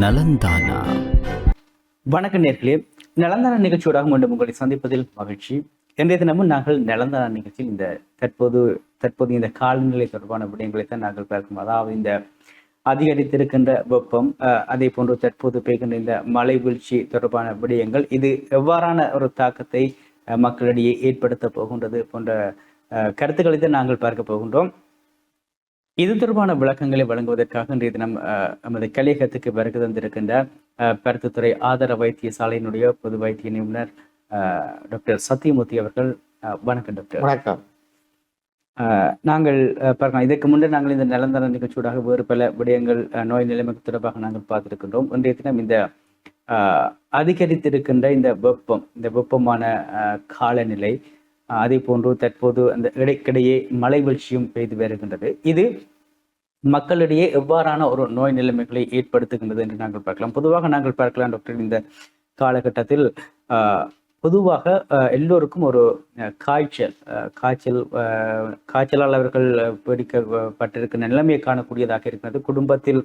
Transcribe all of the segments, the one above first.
நலந்தானா? வணக்கம் நேர்களே. நலந்தான நிகழ்ச்சியோடாக மீண்டும் உங்களை சந்திப்பதில் மகிழ்ச்சி. இன்றைய தினமும் நாங்கள் நலந்தான நிகழ்ச்சியில் இந்த தற்போது தற்போது இந்த காலநிலை தொடர்பான விடயங்களை தான் நாங்கள் பார்க்கும். அதாவது இந்த அதிகரித்திருக்கின்ற வெப்பம் அஹ், அதே போன்று தற்போது பெய்கின்ற இந்த மழை வீழ்ச்சி தொடர்பான விடயங்கள் இது எவ்வாறான ஒரு தாக்கத்தை அஹ், மக்களிடையே ஏற்படுத்த போகின்றது போன்ற அஹ், கருத்துக்களை தான் நாங்கள் பார்க்க போகின்றோம். இது தொடர்பான விளக்கங்களை வழங்குவதற்காக இன்றைய தினம் நமது கலையகத்துக்கு வருகை தந்திருக்கின்ற பருத்தித்துறை ஆதார வைத்தியசாலையினுடைய பொது வைத்திய நிபுணர் டாக்டர் சத்தியமூர்த்தி அவர்கள் வணக்கம் டாக்டர். வணக்கம். நாங்கள் பார்க்கலாம் இதற்கு முன்னர் நாங்கள் இந்த நிலந்தர நிகழ்ச்சியோடாக வேறு பல விடயங்கள் நோய் நிலைமை தொடர்பாக நாங்கள் பார்த்திருக்கின்றோம். இன்றைய தினம் இந்த அதிகரித்திருக்கின்ற இந்த வெப்பம் இந்த வெப்பமான காலநிலை அதே போன்று தற்போது அந்த இடைக்கிடையே மழை வீழ்ச்சியும் பெய்து வருகின்றது. இது மக்களிடையே எவ்வாறான ஒரு நோய் நிலைமைகளை ஏற்படுத்துகின்றது என்று நாங்கள் பார்க்கலாம். பொதுவாக நாங்கள் பார்க்கலாம் டாக்டர் இந்த காலகட்டத்தில் ஆஹ், பொதுவாக எல்லோருக்கும் ஒரு காய்ச்சல் காய்ச்சல் ஆஹ், காய்ச்சலால் அவர்கள் பிடிக்கப்பட்டிருக்கிற நிலைமையை காணக்கூடியதாக இருக்கிறது. குடும்பத்தில்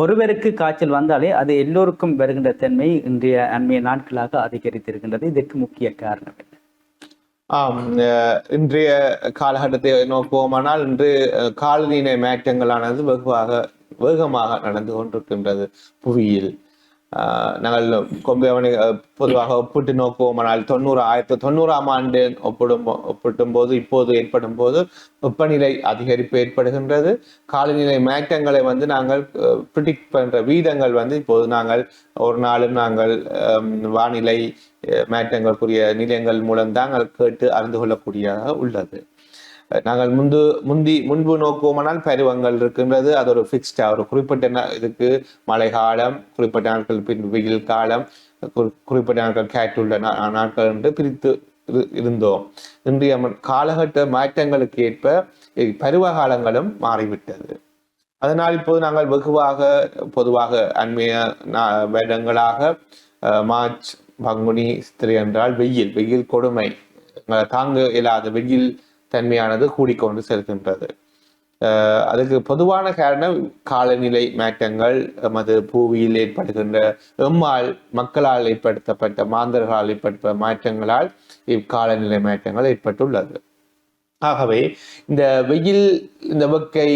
ஒருவருக்கு காய்ச்சல் வந்தாலே அது எல்லோருக்கும் வருகின்ற தன்மை இன்றைய அண்மைய நாட்களாக அதிகரித்திருக்கின்றது. இதற்கு முக்கிய காரணம் என்ன? ஆம் அஹ் இன்றைய காலகட்டத்தை நோக்குவோமானால் இன்று அஹ், காலநிலை மாற்றங்களானது வெகுவாக வேகமாக நடந்து கொண்டிருக்கின்றது புவியில். நாங்கள் கொம்பையவனை பொதுவாக ஒப்பிட்டு நோக்குவோமானால் தொண்ணூறு ஆயிரத்தி தொண்ணூறாம் ஆண்டு ஒப்பிடும் ஒப்பிட்டும் போது இப்போது ஏற்படும் போது வெப்பநிலை அதிகரிப்பு ஏற்படுகின்றது காலநிலை மாற்றங்களை வந்து நாங்கள் ப்ரிடிக்ட் பண்ற வீதங்கள் வந்து இப்போது நாங்கள் ஒரு நாளும் நாங்கள் வானிலை மாற்றங்களுக்குரிய நிலையங்கள் மூலம் தான் நாங்கள் கேட்டு அறிந்து கொள்ளக்கூடியதாக உள்ளது நாங்கள் முந்து முந்தி முன்பு நோக்குவோமானால் பருவங்கள் இருக்கின்றது. அது ஒரு ஃபிக்ஸ்டா ஒரு குறிப்பிட்ட இதுக்கு மழை காலம் குறிப்பிட்ட நாட்கள் பின் வெயில் காலம் குறிப்பிட்ட நாட்கள் கேட்டுள்ள நா- நாட்கள் என்று பிரித்து இரு- இருந்தோம். இன்றைய காலகட்ட மாற்றங்களுக்கு ஏற்ப பருவ காலங்களும் மாறிவிட்டது. அதனால் இப்போது நாங்கள் வெகுவாக பொதுவாக அண்மைய நா- வருடங்களாக அஹ், மார்ச் பங்குனி சித்திரை என்றால் வெயில் வெயில் கொடுமை. அஹ், தாங்க இல்லாத வெயில் தன்மையானது கூடிக்கொண்டு செல்கின்றது. அதுக்கு பொதுவான காரணம் காலநிலை மாற்றங்கள் நமது பூவியில் ஏற்படுகின்ற எம்மால் மக்களால் ஏற்படுத்தப்பட்ட மாந்தர்களால் ஏற்படுத்த மாற்றங்களால் இக்காலநிலை மாற்றங்கள் ஏற்பட்டுள்ளது. ஆகவே இந்த வெயில் இந்த வெக்கை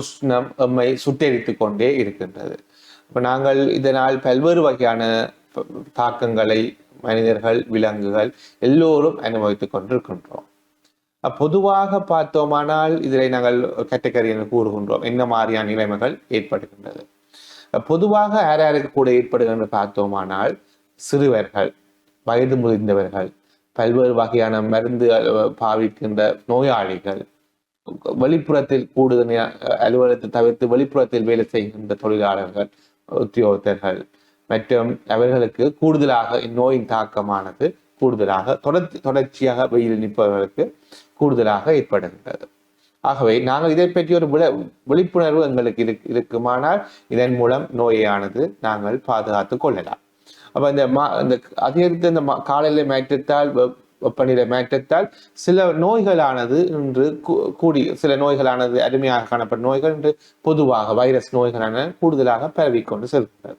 உஷ்ணம் எம்மை சுட்டெரித்து கொண்டே இருக்கின்றது. இப்போ நாங்கள் இதனால் பல்வேறு வகையான தாக்கங்களை மனிதர்கள் விலங்குகள் எல்லோரும் அனுபவித்துக் கொண்டிருக்கின்றோம். பொதுவாக பார்த்தோமானால் இதில் நாங்கள் கேட்டகரி என்று கூறுகின்றோம். என்ன மாதிரியான நிலைமைகள் ஏற்படுகின்றது? பொதுவாக யார் யாருக்கு கூட ஏற்படுகின்ற பார்த்தோமானால் சிறுவர்கள் வயது முதிர்ந்தவர்கள் பல்வேறு வகையான மருந்து பாவிக்கின்ற நோயாளிகள் வெளிப்புறத்தில் கூடுதல் அலுவலகத்தை தவிர்த்து வெளிப்புறத்தில் வேலை செய்கின்ற தொழிலாளர்கள் உத்தியோகத்தர்கள் மற்றும் அவர்களுக்கு கூடுதலாக இந்நோயின் தாக்கமானது கூடுதலாக தொடர்ச்சி தொடர்ச்சியாக வெயில் நிற்பவர்களுக்கு கூடுதலாக ஏற்படுகின்றது. ஆகவே நாங்கள் இதை பற்றி ஒரு விழ விழிப்புணர்வு எங்களுக்கு இரு இருக்குமானால் இதன் மூலம் நோயானது நாங்கள் பாதுகாத்து கொள்ளலாம். அப்ப இந்த மா இந்த அதிகரித்த இந்த மா- காலநிலை மாற்றத்தால் வெப்பநிலை மாற்றத்தால் சில நோய்களானது இன்று கூ- கூடி சில நோய்களானது அருமையாக காணப்படும் நோய்கள் இன்று பொதுவாக வைரஸ் நோய்களான கூடுதலாக பரவிக்கொண்டு செல்கின்றது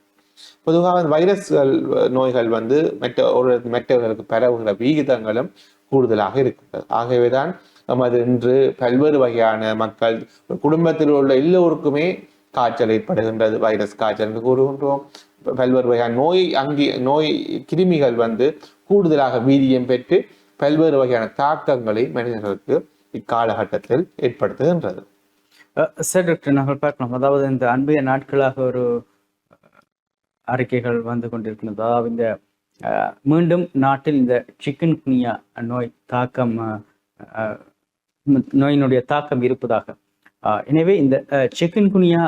பொதுவாக அந்த வைரஸ்கள் நோய்கள் வந்து மெட்ட ஒரு மெட்டவர்களுக்கு பரவுகிற விகிதங்களும் கூடுதலாக இருக்கின்றது. ஆகவேதான் நமது இன்று பல்வேறு வகையான மக்கள் குடும்பத்தில் உள்ள எல்லோருக்குமே காய்ச்சல் ஏற்படுகின்றது. வைரஸ் காய்ச்சல் என்று கூறுகின்றோம். பல்வேறு வகையான நோய் அங்கி நோய் கிருமிகள் வந்து கூடுதலாக வீரியம் பெற்று பல்வேறு வகையான தாக்கங்களை மனிதர்களுக்கு இக்காலகட்டத்தில் ஏற்படுத்துகின்றது. அஹ் சார் டாக்டர் நாங்கள் பார்க்கலாம். அதாவது இந்த அன்பைய நாட்களாக ஒரு அறிக்கைகள் வந்து கொண்டிருக்கிறது அதாவது இந்த அஹ், மீண்டும் நாட்டில் இந்த சிக்கன் குனியா நோய் தாக்கம் நோயினுடைய தாக்கம் இருப்பதாக. எனவே இந்த சிக்கன் குனியா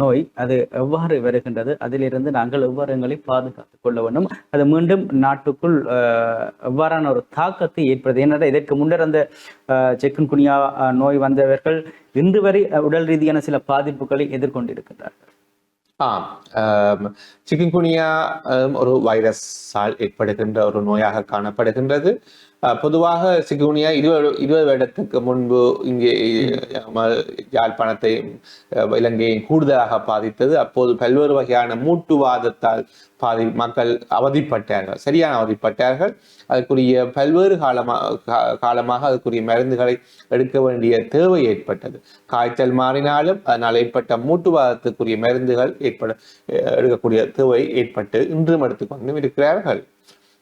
நோய் அது எவ்வாறு வருகின்றது? அதிலிருந்து நாங்கள் எவ்வாறு எங்களை பாதுகாத்துக் கொள்ள வேண்டும். அது மீண்டும் நாட்டுக்குள் அஹ், எவ்வாறான ஒரு தாக்கத்தை ஏற்படுது ஏன்னா இதற்கு முன்னர் அந்த சிக்கன் குனியா நோய் வந்தவர்கள் இன்று வரை உடல் ரீதியான சில பாதிப்புகளை எதிர்கொண்டிருக்கின்றார்கள். ஆம் சிக்கன்குனியா ஒரு வைரஸால் ஏற்படுகின்ற ஒரு நோயாக காணப்படுகின்றது பொதுவாக சிகுனியா இருபது இருபது வருடத்துக்கு முன்பு இங்கே அஹ், இலங்கையும் கூடுதலாக பாதித்தது. அப்போது பல்வேறு வகையான மூட்டுவாதத்தால் பாதி மக்கள் அவதிப்பட்டார்கள் சரியான அவதிப்பட்டார்கள். அதற்குரிய பல்வேறு காலமாக காலமாக அதற்குரிய மருந்துகளை எடுக்க வேண்டிய தேவை ஏற்பட்டது. காய்ச்சல் மாறினாலும் அதனால் ஏற்பட்ட மூட்டுவாதத்துக்குரிய மருந்துகள் ஏற்பட எடுக்கக்கூடிய தேவை ஏற்பட்டு இன்றும் எடுத்துக்கொண்டும் இருக்கிறார்கள்.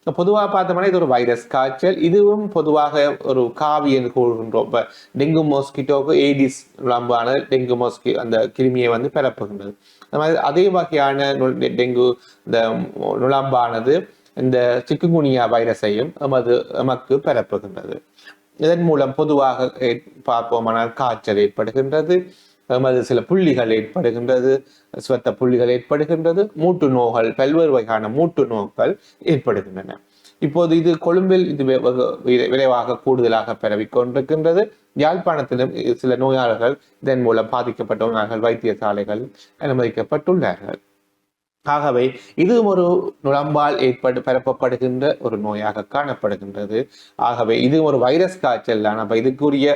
பொதுவாக பார்த்தோம்னா இது ஒரு வைரஸ் காய்ச்சல். இதுவும் பொதுவாக ஒரு காவி என்று கூறுகின்றோம். இப்போ டெங்கு மோஸ்கிட்டோக்கு ஏடிஸ் நுழம்பான டெங்கு மோஸ்கி அந்த கிருமியை வந்து பரப்புகின்றது அந்த மாதிரி அதே வகையான டெங்கு இந்த நுழம்பானது இந்த சிக்குங்குனியா வைரஸையும் எமது எமக்கு பரப்புகின்றது இதன் மூலம் பொதுவாக பார்ப்போமானால் காய்ச்சல் ஏற்படுகின்றது. அது சில புள்ளிகள் ஏற்படுகின்றது. சுவத்த புள்ளிகள் ஏற்படுகின்றது. மூட்டு நோய்கள் பல்வேறு வகையான மூட்டு நோய்கள் ஏற்படுகின்றன. இப்போது இது கொழும்பில் இது விரைவாக கூடுதலாக பரவிக் கொண்டிருக்கின்றது. யாழ்ப்பாணத்திலும் சில நோயாளர்கள் இதன் மூலம் பாதிக்கப்பட்ட வைத்தியசாலைகள் அனுமதிக்கப்பட்டுள்ளார்கள். ஆகவே இதுவும் ஒரு நுழம்பால் ஏற்படு பரப்பப்படுகின்ற ஒரு நோயாக காணப்படுகின்றது. ஆகவே இது ஒரு வைரஸ் காய்ச்சல். தான் அப்ப இதுக்குரிய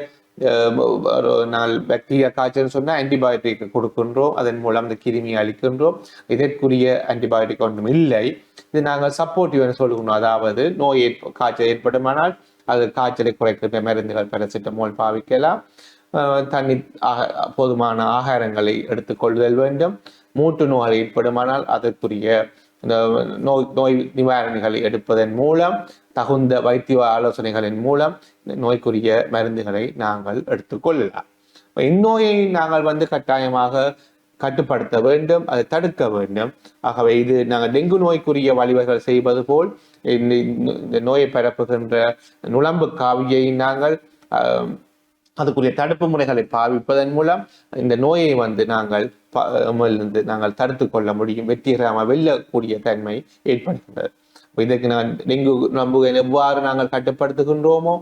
நாள் பாக்டீரியா காய்ச்சல் சொன்னால் ஆன்டிபயோட்டிக் கொடுக்கின்றோம். அதன் மூலம் அந்த கிருமியை அளிக்கின்றோம் இதற்குரிய ஆன்டிபயோட்டிக் ஒன்றும் இல்லை. இது நாங்கள் சப்போர்ட்டிவ் சொல்லுகிறோம் அதாவது நோய் ஏற்ப காய்ச்சல் ஏற்படுமானால் அது காய்ச்சலை குறைக்கின்ற மருந்துகள் பேரசிட்டமோல் பாவிக்கலாம். தண்ணி போதுமான ஆகாரங்களை எடுத்துக்கொள்ளுதல் வேண்டும். மூட்டு நோய் ஏற்படுமானால் அதற்குரிய இந்த நோய் நோய் நிவாரணிகளை எடுப்பதன் மூலம் தகுந்த வைத்திய ஆலோசனைகளின் மூலம் இந்த நோய்க்குரிய மருந்துகளை நாங்கள் எடுத்துக்கொள்ளலாம் இந்நோயை நாங்கள் வந்து கட்டாயமாக கட்டுப்படுத்த வேண்டும் அதை தடுக்க வேண்டும். ஆகவே இது நாங்கள் டெங்கு நோய்க்குரிய வழிவகைகள் செய்வது போல் இந்த நோயை பரப்புகின்ற நுழம்பு காவியை நாங்கள் அதுக்குரிய தடுப்பு முறைகளை பாவிப்பதன் மூலம் இந்த நோயை வந்து நாங்கள் இருந்து நாங்கள் தடுத்து கொள்ள முடியும். வெற்றிகரமாக வெல்லக்கூடிய தன்மை ஏற்படுகின்றது. இதற்கு நான் டெங்கு நம்புகை எவ்வாறு நாங்கள் கட்டுப்படுத்துகின்றோமோ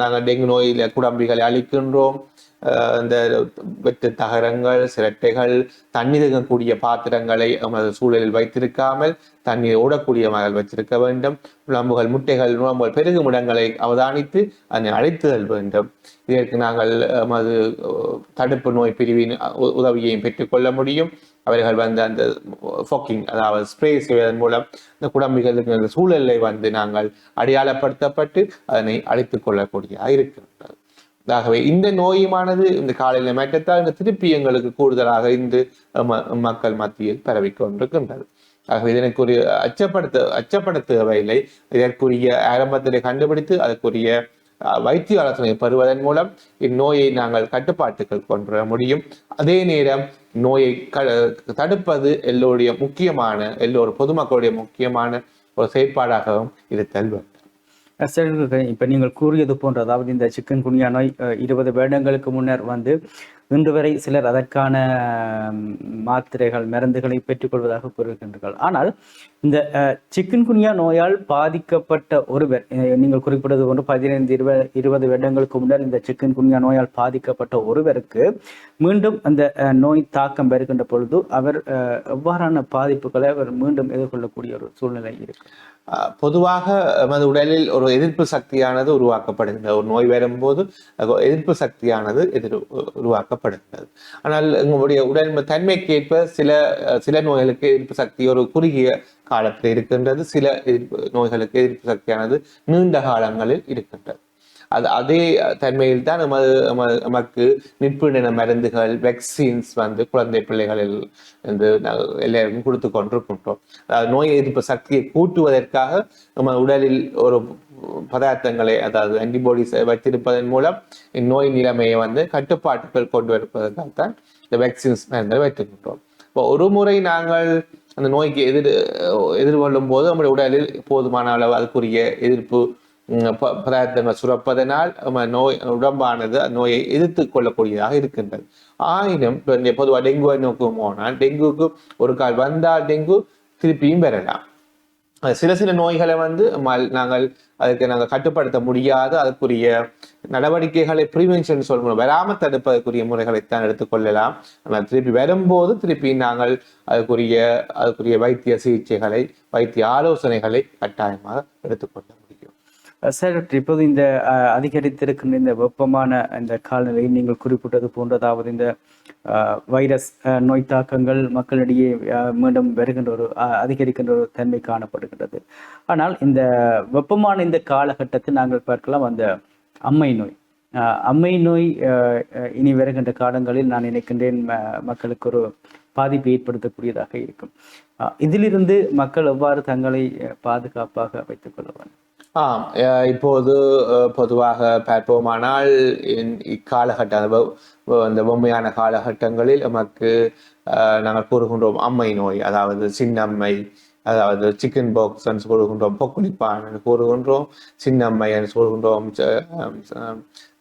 நாங்கள் டெங்கு நோயில குடம்பிகளை அளிக்கின்றோம் இந்த வெட்டு தகரங்கள் சிரட்டைகள் தண்ணீர் இருக்கக்கூடிய பாத்திரங்களை நமது சூழலில் வைத்திருக்காமல் தண்ணீர் ஓடக்கூடிய மகள் வைத்திருக்க வேண்டும். உழம்புகள் முட்டைகள் நுழம்புகள் பெருகும் இடங்களை அவதானித்து அதனை அழைத்துதல் வேண்டும். இதற்கு நாங்கள் நமது தடுப்பு நோய் பிரிவின் உதவியையும் பெற்றுக்கொள்ள முடியும். அவர்கள் வந்து அந்த ஃபோக்கிங் அதாவது ஸ்ப்ரே செய்வதன் மூலம் இந்த குடம்பிகளுக்கு அந்த சூழலை வந்து நாங்கள் அடையாளப்படுத்தப்பட்டு அதனை அழைத்துக் கொள்ளக்கூடியதாக இருக்கின்றது. ஆகவே இந்த நோயுமானது இந்த காலையில மேட்டத்தால் இந்த திருப்பி எங்களுக்கு கூடுதலாக இன்று ம- மக்கள் மத்தியில் பரவிக் கொண்டிருக்கின்றது. ஆகவே இதற்குரிய அச்சப்படுத்த அச்சப்பட தேவையில்லை இதற்குரிய ஆரம்பத்திலே கண்டுபிடித்து அதற்குரிய வைத்திய ஆலோசனை பெறுவதன் மூலம் இந்நோயை நாங்கள் கட்டுப்பாட்டுக்குள் கொண்டு வர முடியும். அதே நேரம் நோயை க தடுப்பது எல்லோருடைய முக்கியமான எல்லோரும் பொதுமக்களுடைய முக்கியமான ஒரு செயற்பாடாகவும் இது தல்வது சார் இப்போ நீங்கள் கூறியது போன்ற அதாவது இந்த சிக்கன் குனியா நோய் இருபது வருடங்களுக்கு முன்னர் வந்து இன்று வரை சிலர் அதற்கான மாத்திரைகள் மருந்துகளை பெற்றுக்கொள்வதாக கூறுகின்றார்கள். ஆனால் இந்த சிக்கன் குனியா நோயால் பாதிக்கப்பட்ட ஒருவர் நீங்கள் குறிப்பிட்டது போன்று பதினைந்து இருபது இருபது வருடங்களுக்கு முன்னர் இந்த சிக்கன் குனியா நோயால் பாதிக்கப்பட்ட ஒருவருக்கு மீண்டும் அந்த நோய் தாக்கம் வருகின்ற பொழுது அவர் எவ்வாறான பாதிப்புகளை அவர் மீண்டும் எதிர்கொள்ளக்கூடிய ஒரு சூழ்நிலை இருக்கு? பொதுவாக நமது உடலில் ஒரு எதிர்ப்பு சக்தியானது உருவாக்கப்படுகிறது ஒரு நோய் வரும்போது எதிர்ப்பு சக்தியானது எதிர் உருவாக்கப்படுகிறது ஆனால் உங்களுடைய உடல் தன்மைக்கேற்ப சில அஹ், சில நோய்களுக்கு எதிர்ப்பு சக்தி ஒரு குறுகிய காலத்தில் இருக்கின்றது சில எதிர்ப்பு நோய்களுக்கு எதிர்ப்பு சக்தியானது நீண்ட காலங்களில் இருக்கின்றது. அது அதே தன்மையில் தான் நமது நமக்கு நிற்புணன மருந்துகள் வெக்சின்ஸ் வந்து குழந்தை பிள்ளைகளில் வந்து நாங்கள் எல்லாருக்கும் கொடுத்து கொண்டிருக்கின்றோம். அதாவது நோய் எதிர்ப்பு சக்தியை கூட்டுவதற்காக நம்ம உடலில் ஒரு பதார்த்தங்களை அதாவது ஆன்டிபாடிஸ் வைத்திருப்பதன் மூலம் இந்நோய் நிலைமையை வந்து கட்டுப்பாட்டுக்குள் கொண்டு வருவதற்காக தான் இந்த வேக்சின்ஸ் மருந்துகளை வைத்திருக்கின்றோம். இப்போ ஒரு முறை நாங்கள் அந்த நோய்க்கு எதிர் எதிர்கொள்ளும் போது நம்முடைய உடலில் போதுமான அளவு அதுக்குரிய எதிர்ப்பு ப- பதார்த்தங்கள் சுரப்பதனால் நம்ம நோய் உடம்பானது அந்த நோயை எதிர்த்து கொள்ளக்கூடியதாக இருக்கின்றது. ஆயினும் பொதுவாக டெங்குவை நோக்கு போனால் டெங்குக்கு ஒரு கால் வந்தால் டெங்கு திருப்பியும் பெறலாம். சில சில நோய்களை வந்து மல்- நாங்கள் அதுக்கு நாங்கள் கட்டுப்படுத்த முடியாது. அதுக்குரிய நடவடிக்கைகளை ப்ரிவென்ஷன் சொல்லணும் வராமல் தடுப்பதற்குரிய முறைகளைத்தான் எடுத்துக்கொள்ளலாம் ஆனால் திருப்பி வரும்போது திருப்பி நாங்கள் அதுக்குரிய அதுக்குரிய வைத்திய சிகிச்சைகளை வைத்திய ஆலோசனைகளை கட்டாயமாக எடுத்துக்கொள்ளலாம் சார் இப்போது இந்த அஹ், அதிகரித்திருக்கின்ற இந்த வெப்பமான இந்த காலநிலை நீங்கள் குறிப்பிட்டது போன்றதாவது இந்த அஹ், வைரஸ் அஹ், நோய் தாக்கங்கள் மக்களிடையே மீண்டும் வருகின்ற ஒரு அஹ், அதிகரிக்கின்ற ஒரு தன்மை காணப்படுகின்றது. ஆனால் இந்த வெப்பமான இந்த காலகட்டத்தில் நாங்கள் பார்க்கலாம் அந்த அம்மை நோய். அம்மை நோய் அஹ், இனி வருகின்ற காலங்களில் நான் நினைக்கின்றேன் மக்களுக்கு ஒரு பாதிப்பை ஏற்படுத்தக்கூடியதாக இருக்கும். அஹ், இதிலிருந்து மக்கள் எவ்வாறு தங்களை அஹ், பாதுகாப்பாக வைத்துக் கொள்ள வேண்டும்? ஆம். அஹ் இப்போது அஹ், பொதுவாக பார்ப்போமானால் இந்த இக்காலகட்ட அந்த பொம்மையான காலகட்டங்களில் நமக்கு அஹ், நாங்கள் கூறுகின்றோம் அம்மை நோய் அதாவது சின்னம்மை அதாவது சிக்கன் பாக்ஸ் என்று கூறுகின்றோம் பொக்குளிப்பான் என்று கூறுகின்றோம் சின்னம்மை என்று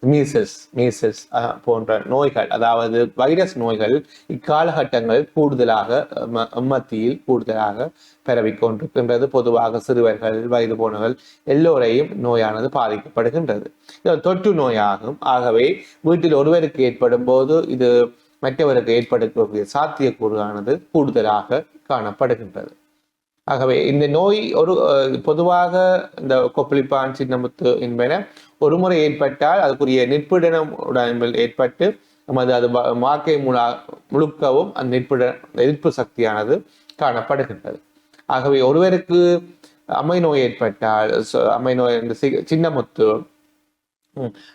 மீசஸ் மீசஸ் போன்ற நோய்கள் அதாவது வைரஸ் நோய்கள் இக்காலகட்டங்களில் கூடுதலாக ம- மத்தியில் கூடுதலாக பரவிக்கொண்டிருக்கின்றது. பொதுவாக சிறுவர்கள் வயது போனவர்கள் எல்லோரையும் நோயானது பாதிக்கப்படுகின்றது. இது தொற்று நோயாகும். ஆகவே வீட்டில் ஒருவருக்கு ஏற்படும் போது இது மற்றவருக்கு ஏற்படக்கூடிய சாத்தியக்கூறானது கூடுதலாக காணப்படுகின்றது. ஆகவே இந்த நோய் ஒரு பொதுவாக இந்த கொப்பளிப்பான் சின்னமுத்து என்பன ஒரு முறை ஏற்பட்டால் அதுக்குரிய நிற்பிடனம் உடம்பில் ஏற்பட்டு நமது அது வ- முழா முழுக்கவும் அந்த நிற்பிட எதிர்ப்பு சக்தியானது காணப்படுகின்றது. ஆகவே ஒருவருக்கு அம்மை நோய் ஏற்பட்டால் அம்மை நோய் இந்த சி- சின்னமுத்து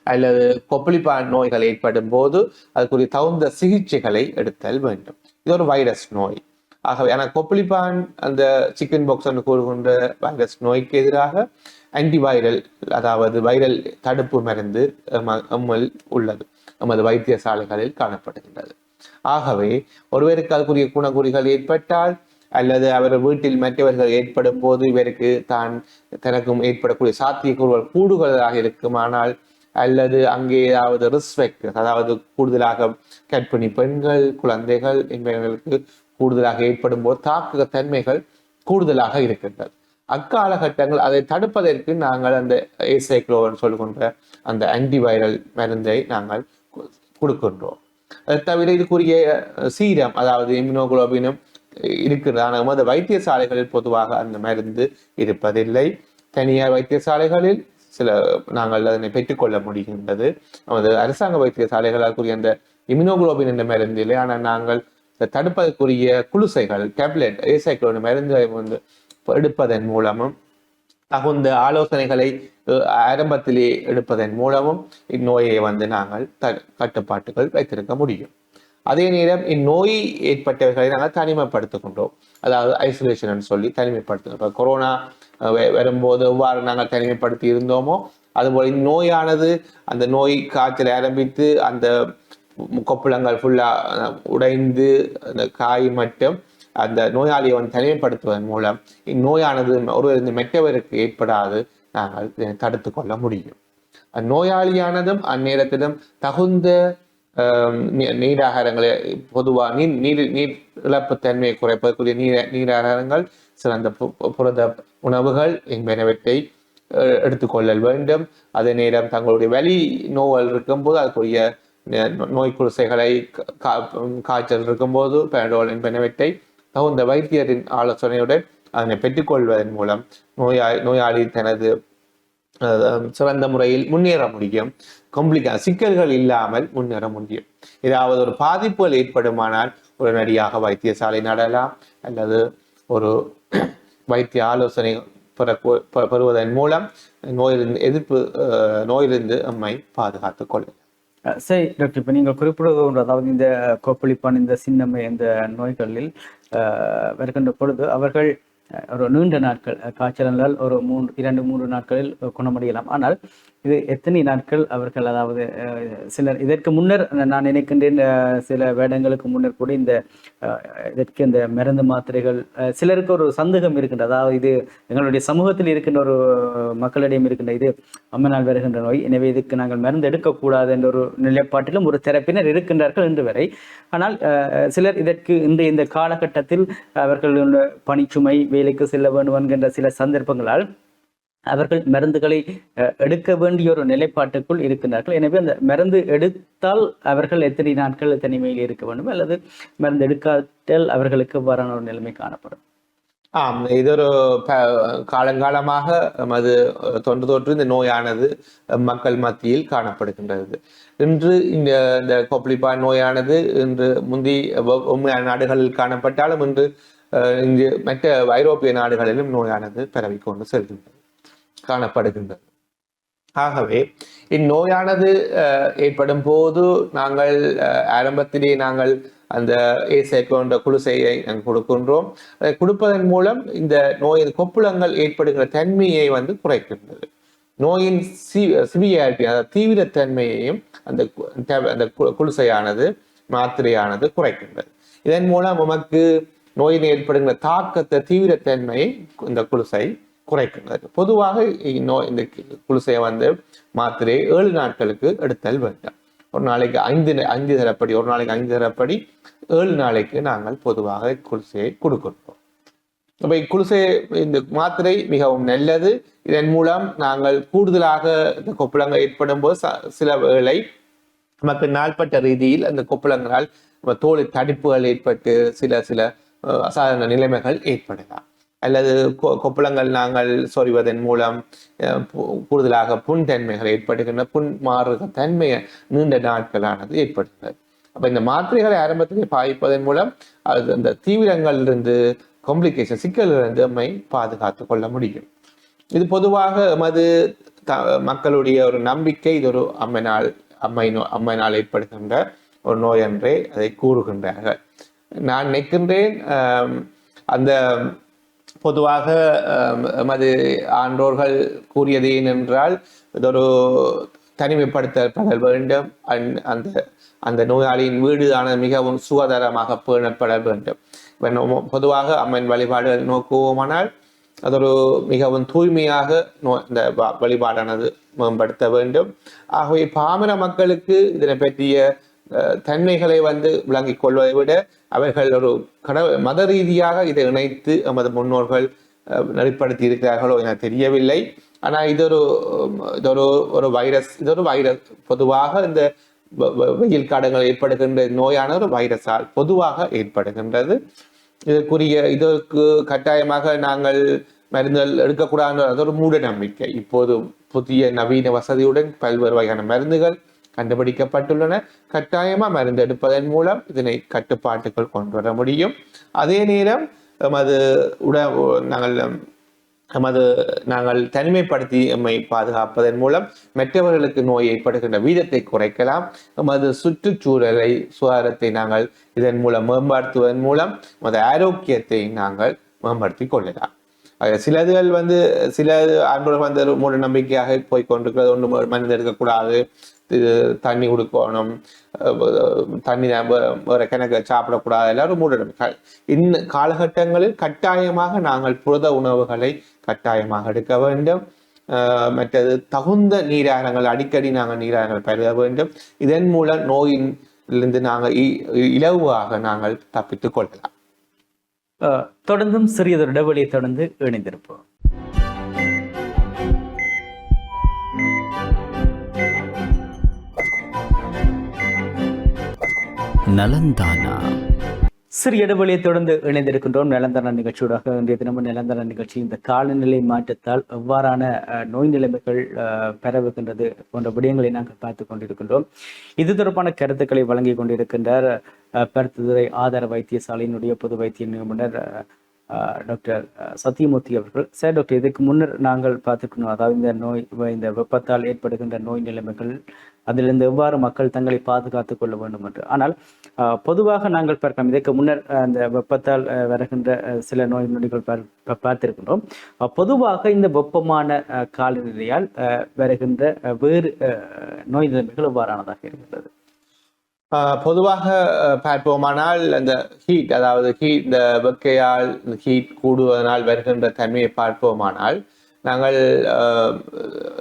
அல்லது கொப்பளிப்பான் நோய்கள் ஏற்படும் போது அதுக்குரிய தகுந்த சிகிச்சைகளை எடுத்தல் வேண்டும். இது ஒரு வைரஸ் நோய். ஆகவே ஆனால் கொப்பளிப்பான் அந்த சிக்கன் பாக்ஸ் என்று கூறுகின்ற வைரஸ் நோய்க்கு எதிராக ஆன்டிவைரல் அதாவது வைரல் தடுப்பு மருந்து எம்ம- உள்ளது. நமது வைத்தியசாலைகளில் காணப்படுகின்றது. ஆகவே ஒருவருக்கு அதுக்குரிய குணக்குறிகள் ஏற்பட்டால் அல்லது அவர் வீட்டில் மற்றவர்கள் ஏற்படும் போது இவருக்கு தான் தனக்கும் ஏற்படக்கூடிய சாத்தியக்கூறுகள் கூடுதலாக இருக்குமானால் அல்லது அங்கே ஏதாவது ரிஸ்பெக்ட் அதாவது கூடுதலாக கர்ப்பிணி பெண்கள் குழந்தைகள் என்பவர்களுக்கு கூடுதலாக ஏற்படும் போது தாக்குக தன்மைகள் கூடுதலாக இருக்கின்றது. அக்காலகட்டங்கள் அதை தடுப்பதற்கு நாங்கள் அந்த ஏசைக்ளோன் சொல்கின்ற அந்த ஆன்டிவைரல் மருந்தை நாங்கள் கொடுக்கின்றோம். அது தவிர இதுக்குரிய சீரம் அதாவது இம்யூனோகுளோபினும் இருக்கிறது. ஆனால் நமது வைத்தியசாலைகளில் பொதுவாக அந்த மருந்து இருப்பதில்லை. தனியார் வைத்தியசாலைகளில் சில நாங்கள் அதனை பெற்றுக்கொள்ள முடிகின்றது. நமது அரசாங்க வைத்தியசாலைகளால் கூறிய அந்த இம்யூனோகுளோபின் என்ற மருந்து இல்லை ஆனால் நாங்கள் இந்த தடுப்பதற்குரிய குலுசைகள் டேப்லெட் ஏசைக்ளோனி மருந்தை வந்து எடுப்பதன் மூலமும் தகுந்த ஆலோசனைகளை ஆரம்பத்திலே எடுப்பதன் மூலமும் இந்நோயை வந்து நாங்கள் த கட்டுப்பாட்டுகள் வைத்திருக்க முடியும். அதே நேரம் இந்நோய் ஏற்பட்டவர்களை நாங்கள் தனிமைப்படுத்துகின்றோம் அதாவது ஐசோலேஷன் சொல்லி தனிமைப்படுத்துகிறோம் இப்போ கொரோனா வரும்போது எவ்வாறு நாங்கள் தனிமைப்படுத்தி இருந்தோமோ அதுபோல் இந்நோயானது அந்த நோய் காய்ச்சல் ஆரம்பித்து அந்த கொப்புளங்கள் ஃபுல்லாக உடைந்து அந்த காய் மட்டும் அந்த நோயாளியை வந்து தனிமைப்படுத்துவதன் மூலம் இந்நோயானது ஒருவர் மற்றவருக்கு ஏற்படாது நாங்கள் தடுத்து கொள்ள முடியும். நோயாளியானதும் அந்நேரத்திலும் தகுந்த நீராகாரங்களை பொதுவாக நீர் நீர் நீர் இழப்பு தன்மையை குறைப்பதற்குரிய நீர நீராகாரங்கள் சிறந்த பு- புரத உணவுகள் என்பனவற்றை அஹ், எடுத்துக்கொள்ளல் வேண்டும். அதே நேரம் தங்களுடைய வலி நோவல் இருக்கும்போது அதுக்குரிய நோய் குடிசைகளை காய்ச்சல் இருக்கும்போது பேண்டோல் என்பனவற்றை தகுந்த வைத்தியரின் ஆலோசனையுடன் அதனை பெற்றுக்கொள்வதன் மூலம் நோயாளி நோயாளி தனது சிறந்த முறையில் முன்னேற முடியும் கம்ப்ளிகா சிக்கல்கள் இல்லாமல் முன்னேற முடியும் ஏதாவது ஒரு பாதிப்புகள் ஏற்படுமானால் உடனடியாக வைத்தியசாலை நடலாம் அல்லது ஒரு வைத்திய ஆலோசனை பெற பெறுவதன் மூலம் நோயிலிருந்து எதிர்ப்பு அஹ், நோயிலிருந்து நம்மை பாதுகாத்துக் கொள்ளும் சரி டாக்டர் இப்போ நீங்கள் குறிப்பிடுவது ஒன்று. அதாவது இந்த கொப்பளிப்பான் இந்த சின்னம்மை இந்த நோய்களில் அஹ், வருகின்ற பொழுது அவர்கள் ஒரு நீண்ட நாட்கள் காய்ச்சலால் ஒரு மூன்று இரண்டு மூன்று நாட்களில் குணமடையலாம். ஆனால் இது எத்தனை நாட்கள் அவர்கள் அதாவது அஹ், சிலர் இதற்கு முன்னர் நான் நினைக்கின்றேன் சில வேடங்களுக்கு முன்னர் கூட இந்த அஹ், இதற்கு இந்த மருந்து மாத்திரைகள் அஹ், சிலருக்கு ஒரு சந்தேகம் இருக்கின்ற அதாவது இது எங்களுடைய சமூகத்தில் இருக்கின்ற ஒரு மக்களிடையும் இருக்கின்ற இது அம்மனால் வருகின்ற நோய். எனவே இதுக்கு நாங்கள் மருந்து எடுக்கக்கூடாது என்ற ஒரு நிலைப்பாட்டிலும் ஒரு தரப்பினர் இருக்கின்றார்கள் இன்று வரை. ஆனால் அஹ், சிலர் இதற்கு இந்த இந்த காலகட்டத்தில் அவர்கள் பணிச்சுமை வேலைக்கு செல்ல வேண்டும் என்கின்ற சில சந்தர்ப்பங்களால் அவர்கள் மருந்துகளை அஹ், எடுக்க வேண்டிய ஒரு நிலைப்பாட்டுக்குள் இருக்கின்றார்கள் எனவே அந்த மருந்து எடுத்தால் அவர்கள் எத்தனை நாட்கள் தனிமையில் இருக்க வேண்டும் அல்லது மருந்து எடுக்காட்டால் அவர்களுக்கு வரான ஒரு நிலைமை காணப்படும். ஆம் இது ஒரு காலங்காலமாக அது தொன்று தொற்று இந்த நோயானது மக்கள் மத்தியில் காணப்படுகின்றது. இன்று இந்த இந்த கொப்பளிப்பா நோயானது இன்று முந்தி நாடுகளில் காணப்பட்டாலும் இன்று அஹ், இங்கு மற்ற ஐரோப்பிய நாடுகளிலும் நோயானது பரவிக்கொண்டு செல்கின்றது. காணப்படுகின்றது. ஆகவே இந்நோயானது அஹ், ஏற்படும் போது நாங்கள் அஹ், ஆரம்பத்திலே நாங்கள் அந்த ஏசைக்கோன்ற குழுசையை நாங்கள் கொடுக்கின்றோம். அதை கொடுப்பதன் மூலம் இந்த நோயின் கொப்புளங்கள் ஏற்படுகிற தன்மையை வந்து குறைக்கின்றது. நோயின் சி சிவியாரிட்டி அதாவது தீவிரத்தன்மையையும் அந்த அந்த கு- மாத்திரையானது குறைக்கின்றது. இதன் மூலம் நமக்கு நோயின் ஏற்படுகிற தாக்கத்தை தீவிரத்தன்மையை இந்த குழுசை குறைக்கின்றது. பொதுவாக இந்நோய் இந்த குளிசையை வந்து மாத்திரை ஏழு நாட்களுக்கு எடுத்தல் வேண்டும். ஒரு நாளைக்கு ஐந்து ஐந்து தரப்படி ஒரு நாளைக்கு ஐந்து தரப்படி ஏழு நாளைக்கு நாங்கள் பொதுவாக குளிசையை கொடுக்கின்றோம். அப்ப இக்குளிசை இந்த மாத்திரை மிகவும் நல்லது. இதன் மூலம் நாங்கள் கூடுதலாக இந்த கொப்பளங்கள் ஏற்படும் போது ச- சில வேளை நமக்கு நாள்பட்ட ரீதியில் அந்த கொப்பளங்களால் நம்ம தோலில் தடிப்புகள் ஏற்பட்டு சில சில அஹ், அசாதாரண நிலைமைகள் ஏற்படலாம். அல்லது கொ- கொப்பளங்கள் நாங்கள் சொறிவதன் மூலம் பு- கூடுதலாக புண் தன்மைகள் ஏற்படுகின்ற புண் மாறுகிற தன்மையை நீண்ட நாட்களானது ஏற்படுகிறது. அப்போ இந்த மாத்திரைகளை ஆரம்பத்திலே பாய்ப்பதன் மூலம் அது அந்த தீவிரங்களிலிருந்து காம்ப்ளிகேஷன் சிக்கலிலிருந்து நம்மை பாதுகாத்து கொள்ள முடியும். இது பொதுவாக எமது த- மக்களுடைய ஒரு நம்பிக்கை இது ஒரு அம்மைனால் அம்மை நோ அம்மையினால் ஏற்படுகின்ற ஒரு நோய் என்றே அதை கூறுகின்றார்கள். நான் நினைக்கின்றேன் அந்த பொதுவாக எமது ஆன்றோர்கள் கூறியது ஏனென்றால் இது ஒரு தனிமைப்படுத்தப்பட வேண்டும். அந்- அந்த அந்த நோயாளியின் வீடு ஆனது மிகவும் சுகாதாரமாக பேணப்பட வேண்டும். பொதுவாக அம்மன் வழிபாடு நோக்குவோமானால் அது ஒரு மிகவும் தூய்மையாக நோ இந்த வ- வழிபாடானது மேம்படுத்த வேண்டும். ஆகவே பாமர மக்களுக்கு இதனை பற்றிய தன்மைகளை வந்து விளங்கிக் கொள்வதை விட அவர்கள் ஒரு கடவுள் மத ரீதியாக இதை இணைத்து நமது முன்னோர்கள் நெறிப்படுத்தி இருக்கிறார்களோ என தெரியவில்லை. ஆனால் இது ஒரு இது ஒரு ஒரு வைரஸ் இது ஒரு வைரஸ் பொதுவாக இந்த வ- வ- வெயில் காலங்கள் ஏற்படுகின்ற நோயான ஒரு வைரஸால் பொதுவாக ஏற்படுகின்றது. இதற்குரிய இதற்கு கட்டாயமாக நாங்கள் மருந்துகள் எடுக்கக்கூடாது அது ஒரு மூட நம்பிக்கை இப்போது புதிய நவீன வசதியுடன் பல்வேறு வகையான மருந்துகள் கண்டுபிடிக்கப்பட்டுள்ளன. கட்டாயமா மருந்து எடுப்பதன் மூலம் இதனை கட்டுப்பாட்டுக்குள் கொண்டு வர முடியும். அதே நேரம் எமது உட நாங்கள் நமது நாங்கள் தனிமைப்படுத்தி நம்மை பாதுகாப்பதன் மூலம் மற்றவர்களுக்கு நோய் ஏற்படுகின்ற வீதத்தை குறைக்கலாம். நமது சுற்றுச்சூழலை சுகாதாரத்தை நாங்கள் இதன் மூலம் மேம்படுத்துவதன் மூலம் நமது ஆரோக்கியத்தை நாங்கள் மேம்படுத்தி கொள்ளலாம். சிலதுகள் வந்து சில ஆண்டோர்கள் வந்து மூட நம்பிக்கையாக போய் கொண்டிருக்கிறது. ஒன்று மருந்து எடுக்கக்கூடாது தண்ணி கொடுக்கணும் அஹ் தண்ணி வேற கணக்கு சாப்பிடக்கூடாது எல்லாரும் மூட நம்பிக்கை இன்ன காலகட்டங்களில் கட்டாயமாக நாங்கள் புரத உணவுகளை கட்டாயமாக எடுக்க வேண்டும். மற்றது தகுந்த நீராகங்கள் அடிக்கடி நாங்கள் நீராகங்கள் பருக வேண்டும். இதன் மூலம் நோயிலிருந்து நாங்கள் இ- நாங்கள் தப்பித்துக் கொள்ளலாம். அஹ், தொடர்ந்தும் சிறியதொரு இடைவெளியை தொடர்ந்து இணைந்திருப்போம். நலந்தானா? சிறு இடைவெளியை தொடர்ந்து இணைந்திருக்கின்றோம். நிலந்தர நிகழ்ச்சியோடாக இன்றைய தினமும் நிலந்தர நிகழ்ச்சி இந்த காலநிலை மாற்றத்தால் எவ்வாறான நோய் நிலைமைகள் பெறவுகின்றது போன்ற விடயங்களை நாங்கள் பார்த்து கொண்டிருக்கின்றோம். இது தொடர்பான கருத்துக்களை வழங்கி கொண்டிருக்கின்றார் பருத்துதுறை ஆதார வைத்தியசாலையினுடைய பொது வைத்திய நிபுணர் டாக்டர் சத்யமூர்த்தி சத்தியமூர்த்தி அவர்கள். சார் டாக்டர் இதுக்கு முன்னர் நாங்கள் பார்த்துக்கணும் அதாவது இந்த நோய் இந்த வெப்பத்தால் ஏற்படுகின்ற நோய் நிலைமைகள் அதிலிருந்து எவ்வாறு மக்கள் தங்களை பாதுகாத்துக் கொள்ள வேண்டும் என்று. ஆனால் அஹ், பொதுவாக நாங்கள் பார்க்கலாம். இதற்கு முன்னர் அந்த வெப்பத்தால் அஹ், வருகின்ற சில நோய் நொடிகள் பார்- பார்த்திருக்கின்றோம். பொதுவாக இந்த வெப்பமான காலநிலையால் அஹ், வருகின்ற அஹ், வேறு அஹ், நோய் நிலைமைகள் எவ்வாறானதாக இருக்கின்றது. ஆஹ் பொதுவாக அஹ், பார்ப்போமானால் அந்த ஹீட் அதாவது ஹீட் இந்த வெக்கையால் ஹீட் கூடுவதனால் வருகின்ற தன்மையை பார்ப்போமானால் நாங்கள்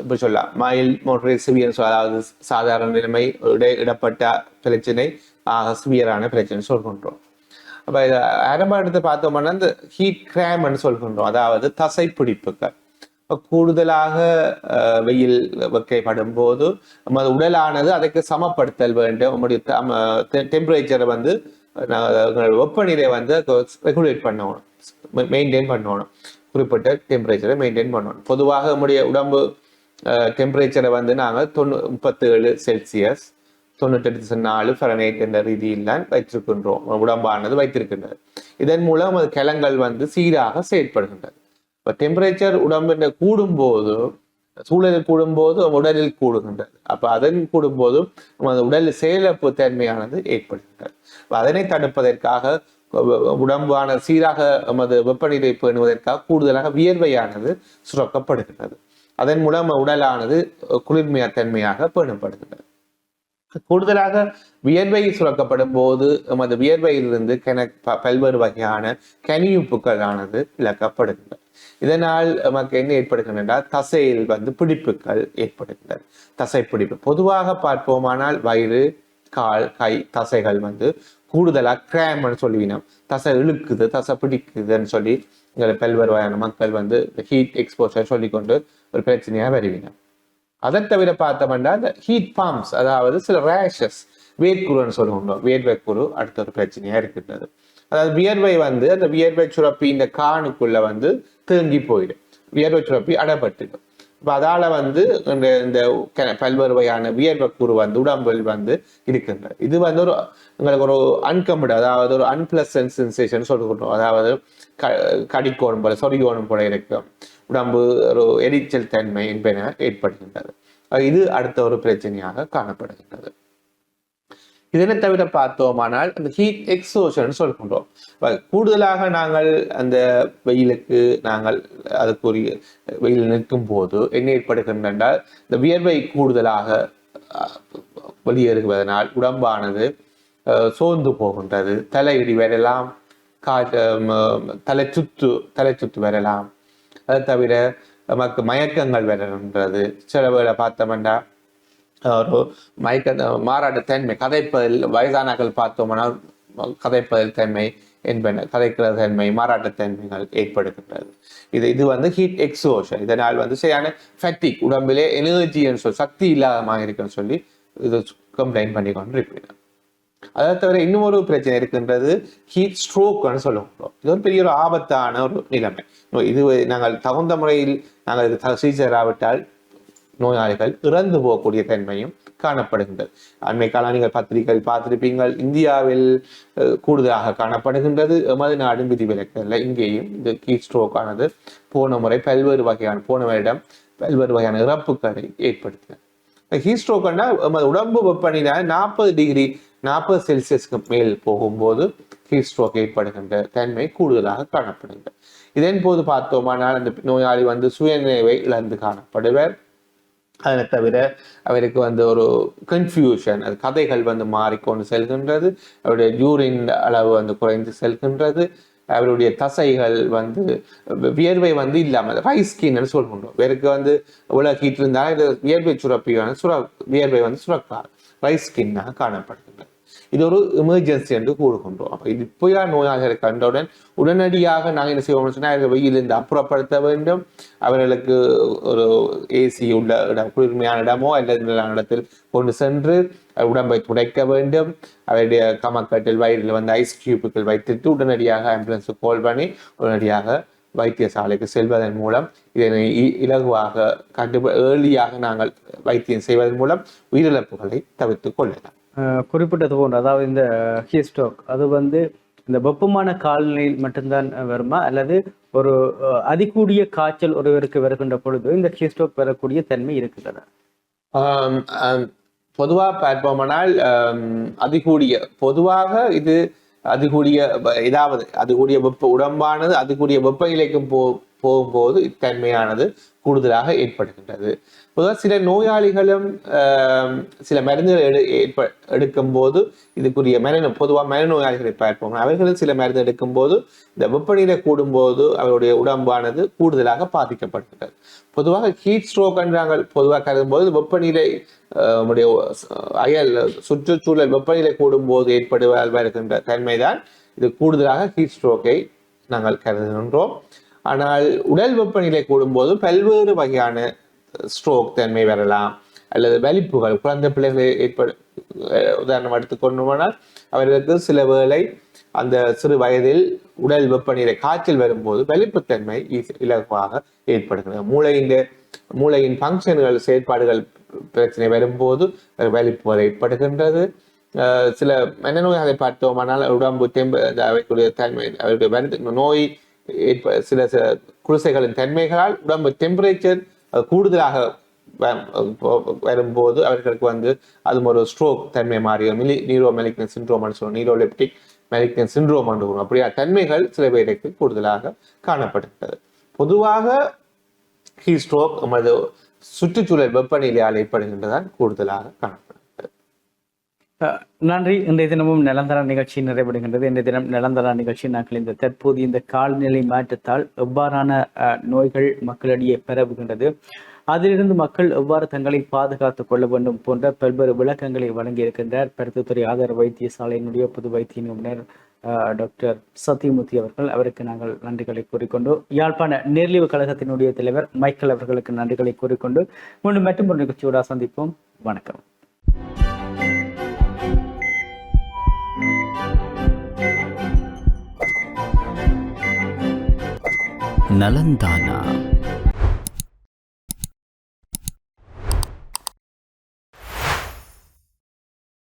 இப்போ சொல்லலாம் மைல் மோட்டரி சிவியர் அதாவது சாதாரண நிலைமை இடப்பட்ட பிரச்சனை ஆக சிவியரான பிரச்சனை சொல்கின்றோம் அப்போ இது ஆரம்ப இடத்தை பார்த்தோம்னா இந்த ஹீட் கிராம்னு சொல்கின்றோம் அதாவது தசை பிடிப்புகள் கூடுதலாக அஹ், வெயில் வெக்கைப்படும் போது நமது உடலானது அதற்கு சமப்படுத்தல் வேண்டும் நம்முடைய டெம்பரேச்சரை வந்து வெப்பநிலை வந்து ரெகுலேட் பண்ணணும் மெயின்டைன் பண்ணணும் குறிப்பிட்ட டெம்பரேச்சரை மெயின்டைன் பண்ணணும். பொதுவாக நம்முடைய உடம்பு டெம்பரேச்சரை வந்து நாங்கள் தொண்ணூ முப்பத்தேழு செல்சியஸ் தொண்ணூற்றெட்டு நாலு ஃபரனைட் என்ற ரீதியில் தான் வைத்திருக்கின்றோம். உடம்பானது வைத்திருக்கின்றது. இதன் மூலம் அது கிளங்கள் வந்து சீராக செயற்படுகின்றது இப்போ டெம்பரேச்சர் உடம்பு கூடும்போது சூழலில் கூடும்போது உடலில் கூடுகின்றது. அப்போ அதன் கூடும்போது நமது உடலில் செயலப்பு தன்மையானது ஏற்படுகின்றது. அதனை தடுப்பதற்காக உடம்பான சீராக நமது வெப்பநிலை பேணுவதற்காக கூடுதலாக வியர்வையானது சுரக்கப்படுகின்றது. அதன் மூலம் உடலானது குளிர்மையா தன்மையாக பேணப்படுகின்றது. கூடுதலாக வியர்வை சுரக்கப்படும் போது நமது வியர்வையிலிருந்து கென ப- பல்வேறு வகையான கனியுப்புக்களானது இழக்கப்படுகின்றன இதனால் நமக்கு என்ன ஏற்படுகின்றன? என்றால் தசையில் வந்து பிடிப்புகள் ஏற்படுகின்றன தசை பிடிப்பு பொதுவாக பார்ப்போமானால் வயிறு கால் கை தசைகள் வந்து கூடுதலா கிராம்னு சொல்லுவினோம் தசை இழுக்குது தசை பிடிக்குதுன்னு சொல்லி எங்களை பல்வேறு வகையான மக்கள் வந்து ஹீட் எக்ஸ்போஷர் சொல்லிக்கொண்டு ஒரு பிரச்சனையா வருவினோம் அதை தவிர பார்த்தோம்னா அந்த ஹீட் பாம்ஸ் அதாவது சில ரேஷஸ் வேர்க்குருன்னு சொல்லுவோம் வேர்வைக்குரு அடுத்த ஒரு பிரச்சனையாக இருக்கின்றது. அதாவது வியர்வை வந்து அந்த வியர்வை சுரப்பி இந்த காணுக்குள்ள வந்து தேங்கி போயிடும். வியர்வை சுரப்பி அடப்பட்டுடும். இப்போ அதால வந்து இந்த இந்த கெ- பல்வேறு வகையான வியர்வைக்குரு வந்து உடம்பில் வந்து இருக்கின்றது இது வந்து ஒரு உங்களுக்கு ஒரு அன்கம்ஃபர்ட் அதாவது ஒரு அன்பிளசன்ட் சென்சேஷன் சொல்லுகிறோம் அதாவது க கடிக்கோணும் போல சொரிகோணும் போல இருக்கும். உடம்பு ஒரு எரிச்சல் தன்மை என்பன ஏற்படுகின்றது. இது அடுத்த ஒரு பிரச்சனையாக காணப்படுகின்றது. இதனை தவிர பார்த்தோமானால் அந்த ஹீட் எக்ஸோஷன் சொல்கின்றோம் கூடுதலாக நாங்கள் அந்த வெயிலுக்கு நாங்கள் அதுக்குரிய வெயில் நிற்கும் போது என்ன ஏற்படுகின்றன என்றால் இந்த வியர்வை கூடுதலாக அஹ், வெளியேறுவதனால் உடம்பானது அஹ், சோர்ந்து போகின்றது. தலையிடி வரலாம் கா தலை சுத்து தலை சுத்து வரலாம் அது தவிர நமக்கு மயக்கங்கள் வரன்றது. சில வேளை பார்த்தோம்னா ஒரு மயக்க மாறாட்ட தன்மை கதைப்பதில் வயதானாக்கள் பார்த்தோம்னால் கதைப்பதில் தன்மை என்பன கதைக்கிற தன்மை மாறாட்ட தன்மைகள் ஏற்படுகின்றது. இது இது வந்து ஹீட் எக்ஸோஷன் இதனால் வந்து சரியான ஃபேட்டிக் உடம்பிலே எனர்ஜின்னு சொல்லி சக்தி இல்லாதமாக இருக்குன்னு சொல்லி இது கம்ப்ளைண்ட் பண்ணி கொண்டு இருக்கிறேன் அதை தவிர இன்னொரு பிரச்சனை இருக்கின்றது ஹீட் ஸ்ட்ரோக்னு சொல்லுவோம் இது ஒரு பெரிய ஒரு ஆபத்தான ஒரு நிலைமை. இது நாங்கள் தகுந்த முறையில் நாங்கள் இது த- நோயாளிகள் இறந்து போகக்கூடிய தன்மையும் காணப்படுகின்றது. அண்மை காலம் நீங்கள் பத்திரிகைகள் பார்த்திருப்பீங்கள் இந்தியாவில் கூடுதலாக காணப்படுகின்றது. எமது நாடும் விதிவிலக்கல்ல இங்கேயும் இந்த கீ ஸ்ட்ரோக் ஆனது போன முறை பல்வேறு வகையான போன வருடம் பல்வேறு வகையான இறப்புகளை ஏற்படுத்தின. ஹீட் ஸ்ட்ரோக்னா நம்ம உடம்பு வெப்பநிலை நாற்பது டிகிரி நாற்பது செல்சியஸ்க்கு மேல் போகும்போது ஹீட் ஸ்ட்ரோக் ஏற்படுகின்ற தன்மை கூடுதலாக காணப்படுகின்றது. இதன் போது பார்த்தோமானால் அந்த நோயாளி வந்து சுயநினைவை இழந்து காணப்படுவர். அதை தவிர அவருக்கு வந்து ஒரு கன்ஃபியூஷன் அது கதைகள் வந்து மாறிக்கொண்டு செல்கின்றது அவருடைய யூரின் அளவு வந்து குறைந்து செல்கின்றது அவருடைய தசைகள் வந்து வியர்வை வந்து இல்லாமல் ரைஸ் ஸ்கின்னு சொல்கின்றோம். இவருக்கு வந்து இவ்வளோ ஹீட் இருந்தாலும் வியர்வை சுரப்பி வந்து சுர வியர்வை வந்து சுரக்காது. ரைஸ் ஸ்கின்னாக காணப்படுகின்றது. இது ஒரு எமர்ஜென்சி என்று கூறுகின்றோம் அப்போ இது நோயாளிகளை கண்டவுடன் உடனடியாக நாங்கள் என்ன செய்வோம்னு சொன்னால் அவர்கள் வெயிலிருந்து அப்புறப்படுத்த வேண்டும் அவர்களுக்கு ஒரு ஏசி உள்ள இடம் குளிர்மையான இடமோ அல்லது நிலையான இடத்தில் கொண்டு சென்று உடம்பை துடைக்க வேண்டும் அவருடைய கமக்கட்டில் வயிறில் வந்து ஐஸ் கியூப்புகள் வைத்துட்டு உடனடியாக ஆம்புலன்ஸுக்கு கால் பண்ணி உடனடியாக வைத்தியசாலைக்கு செல்வதன் மூலம் இதனை இ- இலகுவாக கண்டு ஏர்லியாக நாங்கள் வைத்தியம் செய்வதன் மூலம் உயிரிழப்புகளை தவிர்த்து கொள்ளலாம் குறிப்பிட்டது போன்று அதாவது இந்த ஹீஸ்டோக் அது வந்து இந்த வெப்பமான காலநிலையில் மட்டும்தான் வருமா? அல்லது ஒரு அஹ், அதிகூடிய காய்ச்சல் ஒருவருக்கு வருகின்ற பொழுது இந்த ஹீஸ்டோக் வரக்கூடிய தன்மை இருக்கிறது பொதுவாக பொதுவா பார்ப்போமானால் அதிகூடிய பொதுவாக இது அதிகூடிய இதாவது ஏதாவது அதிகூடிய வெப்ப உடம்பானது அதிகூடிய வெப்பநிலைக்கும் போ போகும்போது இத்தன்மையானது. கூடுதலாக ஏற்படுகின்றது. பொதுவாக சில நோயாளிகளும் சில மருந்துகள் எடு ஏற்ப எடுக்கும்போது இதுக்குரிய மரண பொதுவாக மனநோயாளிகளை பார்ப்போம். அவர்களும் சில மருந்து எடுக்கும்போது இந்த வெப்பநிலை கூடும்போது அவருடைய உடம்பானது கூடுதலாக பாதிக்கப்படுகின்றது. பொதுவாக ஹீட் ஸ்ட்ரோக் நாங்கள் பொதுவாக கருதும்போது வெப்பநிலை நம்முடைய அயல் சுற்றுச்சூழல் வெப்பநிலை கூடும்போது ஏற்படுவதால் வருகின்ற தன்மைதான் இது கூடுதலாக ஹீட் ஸ்ட்ரோக்கை நாங்கள் கருதுகின்றோம். ஆனால் உடல் வெப்பநிலை கூடும்போது பல்வேறு வகையான ஸ்ட்ரோக் தன்மை வரலாம். அல்லது வலிப்புகள் குழந்தை பிள்ளைகளை ஏற்படு அஹ், உதாரணம் எடுத்துக்கொண்டோமானால் அவர்களுக்கு சில வேளை அந்த சிறு வயதில் உடல் வெப்பநிலை காய்ச்சல் வரும்போது வெளிப்புத்தன்மை இலகுவாக ஏற்படுகிறது. மூளையின் மூளையின் ஃபங்க்ஷன்கள் செயற்பாடுகள் பிரச்சனை வரும்போது வலிப்பு ஏற்படுகின்றது. அஹ் சில மனநோயாளரை பார்த்தோமானால் உடம்பு தெம்பு அவைக்குரிய தன்மை அவருடைய நோய் ஏற்ப சில சில குடிசைகளின் தன்மைகளால் உடம்பு டெம்பரேச்சர் கூடுதலாக வரும்போது அவர்களுக்கு வந்து அது ஒரு ஸ்ட்ரோக் தன்மை மாறிய மிலி நீரோ மெலிக்னன் சிண்ட்ரோம் சொல்லுவோம். நீரோலெப்டிக் மெலிக்னன் சிண்ட்ரோம் சொல்லுவோம். அப்படியா தன்மைகள் சில பேருக்கு கூடுதலாக காணப்படுகிறது பொதுவாக ஹீ ஸ்ட்ரோக் நமது சுற்றுச்சூழல் வெப்பநிலையால் ஏற்படுகின்றதான் கூடுதலாக காணப்படும் நன்றி. இன்றைய தினமும் நிலந்தர நிகழ்ச்சி நிறைவடைகின்றது. இன்றைய தினம் நிலந்தர நிகழ்ச்சி நாங்கள் இந்த தற்போது இந்த காலநிலை மாற்றத்தால் எவ்வாறான அஹ், நோய்கள் மக்களிடையே பரவுகின்றது. அதிலிருந்து மக்கள் எவ்வாறு தங்களை பாதுகாத்துக் கொள்ள வேண்டும் போன்ற பல்வேறு விளக்கங்களை வழங்கியிருக்கின்றார். பருத்தித்துறை ஆதார வைத்தியசாலையினுடைய பொது வைத்திய நிபுணர் டாக்டர் சத்யமூர்த்தி அவர்கள். அவருக்கு நாங்கள் நன்றிகளை கூறிக்கொண்டு யாழ்ப்பாண நேர்லிவு கழகத்தினுடைய தலைவர் மைக்கேல் அவர்களுக்கு நன்றிகளை கூறிக்கொண்டு மீண்டும் மற்றும் ஒரு நிகழ்ச்சியோட சந்திப்போம். வணக்கம். நலந்தானா